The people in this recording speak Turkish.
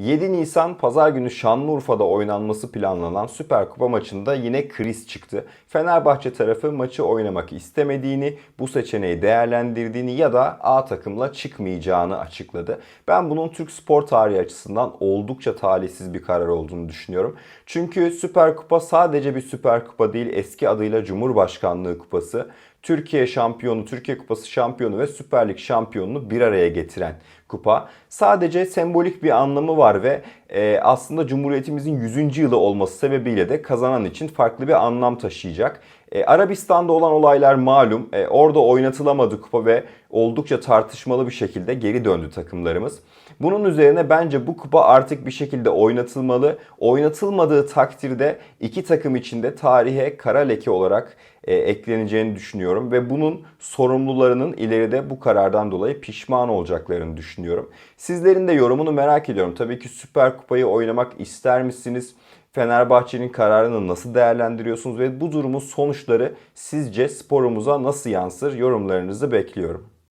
7 Nisan pazar günü Şanlıurfa'da oynanması planlanan Süper Kupa maçında yine kriz çıktı. Fenerbahçe tarafı maçı oynamak istemediğini, bu seçeneği değerlendirdiğini ya da A takımla çıkmayacağını açıkladı. Ben bunun Türk spor tarihi açısından oldukça talihsiz bir karar olduğunu düşünüyorum. Çünkü Süper Kupa sadece bir Süper Kupa değil, eski adıyla Cumhurbaşkanlığı Kupası. Türkiye şampiyonu, Türkiye Kupası şampiyonu ve Süper Lig şampiyonunu bir araya getiren kupa. Sadece sembolik bir anlamı var ve e, aslında Cumhuriyetimizin 100. yılı olması sebebiyle de kazanan için farklı bir anlam taşıyacak. E, Arabistan'da olan olaylar malum. E, orada oynatılamadı kupa ve oldukça tartışmalı bir şekilde geri döndü takımlarımız. Bunun üzerine bence bu kupa artık bir şekilde oynatılmalı. Oynatılmadığı takdirde iki takım içinde tarihe kara leke olarak e, ekleneceğini düşünüyorum ve bunun sorumlularının ileride bu karardan dolayı pişman olacaklarını düşünüyorum. Sizlerin de yorumunu merak ediyorum. Tabii ki Süper Kupayı oynamak ister misiniz? Fenerbahçe'nin kararını nasıl değerlendiriyorsunuz ve bu durumun sonuçları sizce sporumuza nasıl yansır? Yorumlarınızı bekliyorum.